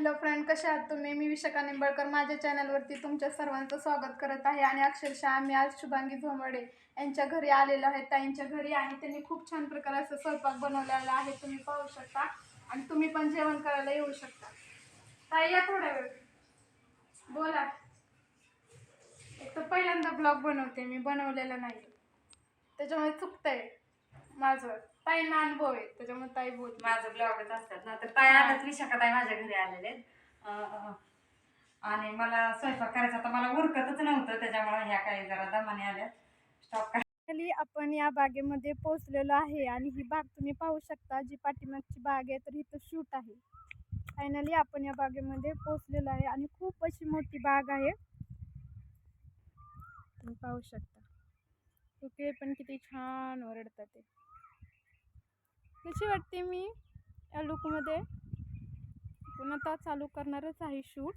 Hello friend कसे आहात तुम्ही? मी विशाखा निंबळकर. माझ्या चॅनलवरती तुमच्या सर्वांचं स्वागत करत आहे आणि अक्षरशः आम्ही आज शुभांगी झोमडे यांच्या घरी आलेलो आहे. ताईंच्या घरी आणि त्यांनी खूप छान प्रकारे असं स्वयंपाक बनवलेला आहे. तुम्ही पाहू शकता. आणि तुम्ही पण जेवण करायला येऊ शकता. ताई या थोड्या वेळ. बोला. एक तर पहिल्यांदा ब्लॉग बनवते. मी बनवलेला नाही. त्याच्यामुळे चुकतंय माझं. ताईंना अनुभव आहे त्याच्यामुळे ताई बोल माझं ब्लॉगच असतात ना तर ताई आल्यात विशाखाताई माझ्या घरी आलेले आहेत. अं, आणि मला स्वयंपाक करायचा तर मला उरकतच नव्हतं त्याच्यामुळे ह्या काही जरा दमाने आल्या स्टॉप फायनली आपण या बागेमध्ये पोहोचलेलो आहे आणि ही बाग तुम्ही पाहू शकता जी पाठीमागची बाग आहे तर इथं शूट आहे. फायनली आपण या बागेमध्ये पोहोचलेलो आहे आणि खूप अशी मोठी बाग आहे. तुम्ही पाहू शकता. इकडे पण किती छान ओरडतात ते. कशी वाटते मी या लुकमध्ये पुन्हा आता चालू करणारच आहे शूट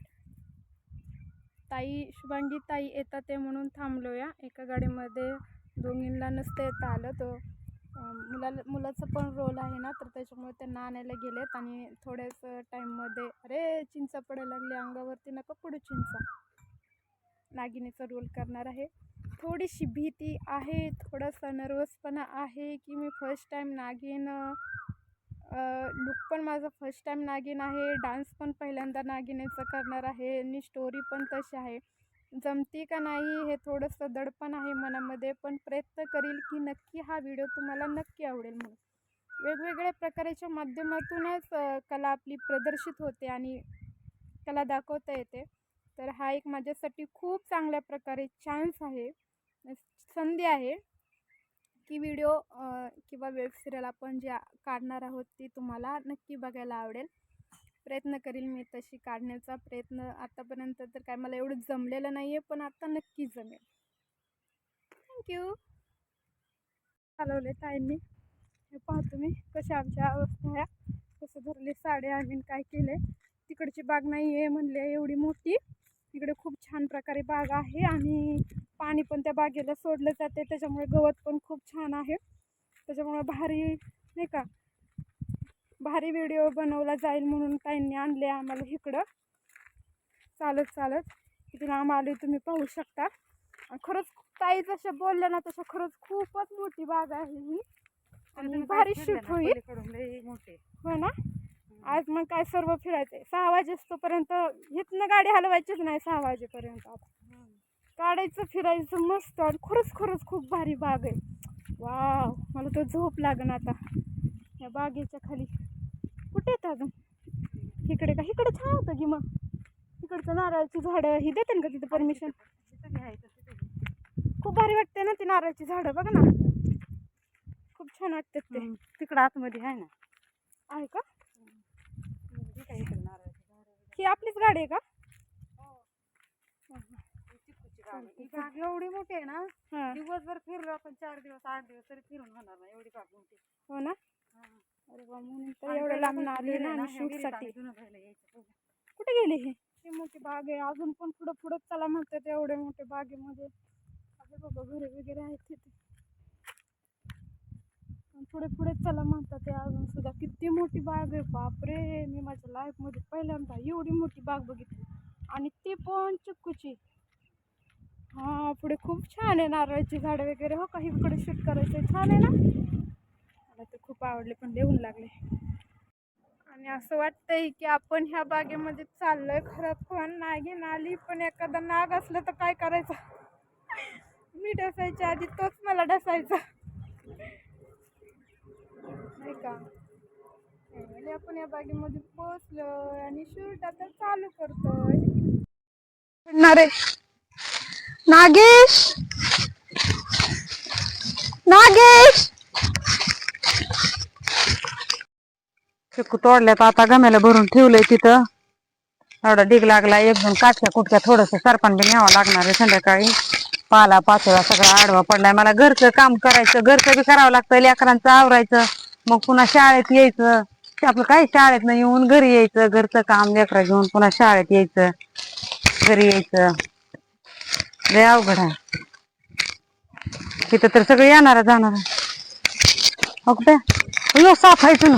ताई शुभांगी ताई येतात ते म्हणून थांबलो या एका गाडीमध्ये दोघींना नसतं येता आलं. तो मुलाला मुलाचं पण रोल आहे ना तर त्याच्यामुळे त्यांना आणायला गेलेत आणि थोड्याच टाईममध्ये अरे चिंचा पडायला लागली. अंगावरती नका पुढे चिंचा. नागिनीचा रोल करणार आहे. थोडीशी भीती आहे थोडासा नर्वसपणा आहे की मी फर्स्ट टाईम नागिन. लुक पण माझा फर्स्ट टाईम नागिन आहे डान्स पण पहिल्यांदा नागिनेचं करणार आहे आणि स्टोरी पण तशी आहे. जमती का नाही हे थोडंसं दडपण आहे मनामध्ये पण प्रयत्न करील की नक्की हा व्हिडिओ तुम्हाला नक्की आवडेल म्हणून. वेगवेगळ्या प्रकाराच्या माध्यमातूनच कला आपली प्रदर्शित होते आणि कला दाखवता येते. तर हा एक माझ्यासाठी खूप चांगल्या प्रकारे चान्स आहे. संधी आहे की व्हिडिओ किंवा वेब सिरियल आपण जे काढणार आहोत ती तुम्हाला नक्की बघायला आवडेल. प्रयत्न करील मी तशी काढण्याचा प्रयत्न. आत्तापर्यंत तर काय मला एवढं जमलेलं नाही आहे पण आत्ता नक्की जमेल. थँक्यू चालवले ताईंनी. हे पाहतो मी कशा आमच्या अवस्था ह्या कसं भरले साड्या आम्ही काय केले तिकडची बाग नाही आहे म्हणले एवढी मोठी. इकडे खूप छान प्रकारे बाग आहे आणि पाणी पण त्या बागेला सोडलं जाते. त्याच्यामुळे गवत पण खूप छान आहे. त्याच्यामुळे भारी नाही का? भारी व्हिडिओ बनवला जाईल म्हणून ताईंनी आणले आम्हाला इकडं. चालत चालत. लांब आले तुम्ही पाहू शकता. खरंच ताई जशा बोलल्या ना तशा खरंच खूपच मोठी बाग आहे ही. आणि भारी शूट होईल. हो ना? आज मग काय सर्व फिरायचं आहे सहा वाजेपर्यंत इथनं गाडी हलवायचीच नाही सहा वाजेपर्यंत आता. काढायचं फिरायचं मस्त आणि खरंच खरंच खूप भारी बाग आहे. वाव मला तर झोप लागन आता. या बागेच्या खाली. कुठे येतं अजून? इकडे का? इकडे छान होतं की मग. इकडचं नारळाची झाडं ही देते का तिथं परमिशन खूप भारी वाटते ना ती नारळाची झाडं बघा ना. खूप छान वाटतात ते. तिकडं आतमध्ये आहे ना. आहे का ती काय इकडं नारळाची झाडं वगैरे. ही आपलीच गाडी आहे का? ही. बाग एवढी मोठी आहे ना हां. दिवसभर फिरलो आपण चार दिवस आठ दिवस तरी फिरून होणार नाही. एवढी बाग मोठी. हो ना. अरे वा म्हणून तर आणि एवढं पहिलं लांब आले ना शूटसाठी. कुठे गेले हे? ही मोठी बाग आहे. अजून पण पुढं पुढं चला म्हणतात एवढे मोठे बागेमध्ये. अरे बाबा घरे वगैरे आहेत तिथे. पुढे पुढे चला म्हणतात ते अजून सुद्धा. किती मोठी बाग आहे बापरे! मी माझ्या लाईफमध्ये पहिल्यांदा एवढी मोठी बाग बघितली. आणि ती पण चिक्कूची हां पुढे खूप छान आहे नारळाची झाडं वगैरे. हो काही इकडे शूट करायचं छान आहे ना? मला ते खूप आवडले पण लिहून लागले. आणि असं वाटतंय की आपण ह्या बागेमध्ये चाललोय. खरं पण नागिन आली पण एखादा नाग असलं तर काय करायचं? मी डसायच्या आधी तोच मला डसायचा. नाही का? आपण या बागेमध्ये पोहोचलोय आणि शूट आता चालू करतोय. नारे नागेश? नागेश? चिकू तोडल्यात आता गम्याला भरून ठेवलंय तिथं. एवढा डिग लागला एक दोन काटक्या कुटक्या थोडस सरपण बी न्यावं लागणार आहे संध्याकाळी. पाला पाचोळा सगळा आडवा पडलाय. मला घरचं काम करायचं घरचं बी करावं लागतं लेकरांचं आवरायचं मग पुन्हा शाळेत यायचं. ते आपलं काय शाळेत नाही येऊन घरी यायचं घरचं काम लेकरा घेऊन पुन्हा शाळेत यायचं घरी यायचं. लय अवघड आहे. तिथं तर सगळं येणार जाणार. हो कुठे? साफ आहे ना हॅलो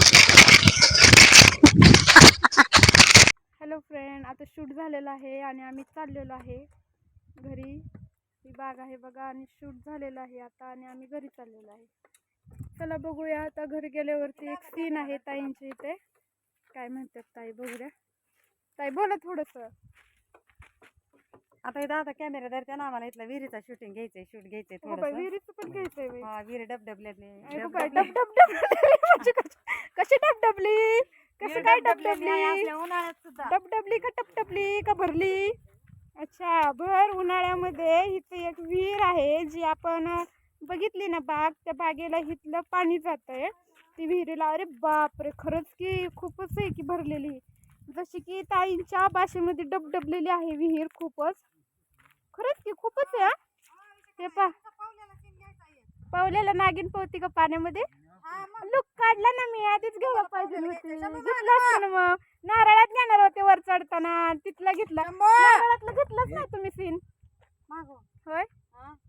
हॅलो फ्रेंड आता शूट झालेलं आहे आणि आम्ही चाललेलो आहे घरी. ही बाग आहे बघा आणि शूट झालेलं आहे आता आणि आम्ही घरी चाललेलो आहे. चला बघूया आता घरी गेल्यावरती एक सीन आहे ताईंच्या इथे. काय म्हणतात ताई बघूया. ताई बोला थोडंसं. आता इथं आता कॅमेरा धरते ना आम्हाला इथलं विहिरीचा शूटिंग घ्यायचंय शूट घ्यायचंय हो बाई, थोडं विहिरीचं पण घ्यायचंय बाई. हा विहीर डबडबल्यातले अगं बाई, डब डब डब म्हणजे कशी- कशी डबडबली? कशी काय डबडबली उन्हाळ्यात सुद्धा. डबडबली का टपटपली का भरली? अच्छा भर उन्हाळ्यामध्ये इथे एक विहीर आहे जी आपण बघितली ना बाग त्या बागेला इथलं पाणी जातंय. ती विहिरीला अरे बापरे! खरंच की खूपच आहे की भरलेली. जशी की ताईंच्या भाषेमध्ये डबडबलेली आहे विहीर खूपच. खरंच की खूपच आहे हा. ते पा पावलेला नागिन पोहती का पाण्यामध्ये? लुक काढला ना मी आधीच घ्यायला पाहिजे होती. घेतलं असतं ना मग. नारळात घेणार होते वर चढताना तिथला घेतला. नारळातलं घेतलंच नाही तुम्ही सीन होय?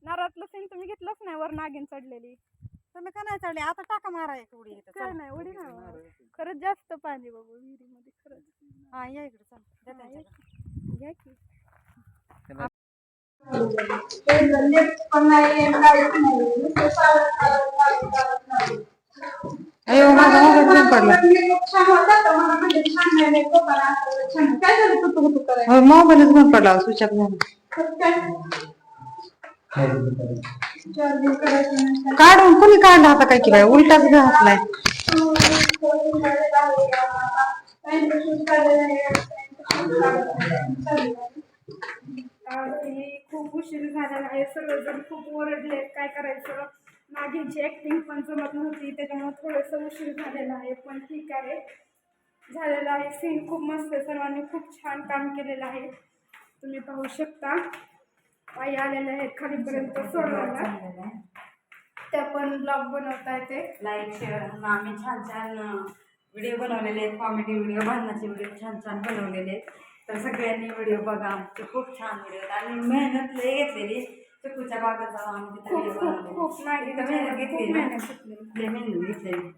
नारळातलं सीन तुम्ही घेतलंच नाही वर नागिन चढलेली. तुम्ही का नाही चढले? आता टाका मारा एक उडी इथं. काय. नाही उडी नाही. खरंच जास्त पाणी बाबू विहिरीमध्ये खरंच. हा या इकडे चल. दे हा, त्यांच्याकडे. घ्या की अयो माझा मोबाईल बंद पडला हो मोबाईलच बंद पडला स्विच ऑफ झाला काढून कुणी काढला होता काय की बाय उलटाच घातलाय की खूप उशीर झालेला आहे सर्वजण खूप ओरडले काय करायचं नागींची ॲक्टिंग पण जमत नव्हती त्याच्यामुळे थोडंसं उशीर झालेला आहे पण ठीक आहे. झालेला आहे. सीन खूप मस्त आहे. सर्वांनी खूप छान काम केलेलं आहे. तुम्ही पाहू शकता. आई आलेल्या आहेत खालीपर्यंत सोडवायला. त्या पण ब्लॉग बनवता येते. लाईक शेअर आम्ही छान छान व्हिडिओ बनवलेले आहेत. कॉमेडी व्हिडिओ भांडणाचे व्हिडिओ छान छान बनवलेले आहेत. तर सगळ्यांनी व्हिडिओ बघा. आमचे खूप छान व्हिडिओ आहेत. आणि मेहनत लय घेतलेली चिकूच्या बागेत जाऊन आम्ही तिथं खूप खूप खूप बनवलेले. नाही तिथं मेहनत घेतली ना मेहनत घेतली लय मेहनत घेतलेली.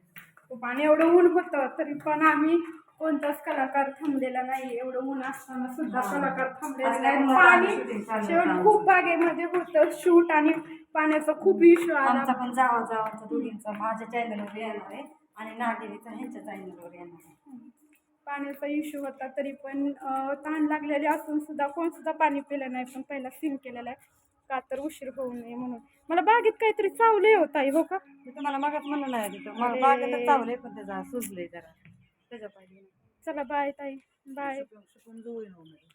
खूप आणि एवढं ऊन होतं तरी पण आम्ही कोणताच कलाकार थांबलेला नाही. एवढं ऊन असताना सुद्धा कलाकार थांबलेला असल्या नाही उन्हात आम्ही पाणी shooting चालू शेवट होतं खूप बागेमध्ये होतं शूट आणि पाण्याचा खूप इश्यू आमचा आला पण जावा जावांचा दोघींचा. माझ्या चॅनलवर येणार आहे आणि नागिनीचा ह्यांच्या चॅनलवर येणार आहे. पाण्याचा इश्यू होता तरी पण अं, तहान लागलेली असून सुद्धा कोण सुद्धा पाणी पिलं नाही पण पहिला सीन केलेला आहे. का तर उशीर होऊ नये म्हणून. मला बागेत काहीतरी चावलंय होता हो का? मी तुम्हाला मगच म्हणलं नाही मग अरे. बागेतच चावलंय पण त्याचा सुजलंय जरा. त्याच्या पाहिजे चला बाय ताई. बाय शिकून जुळून होऊ नये.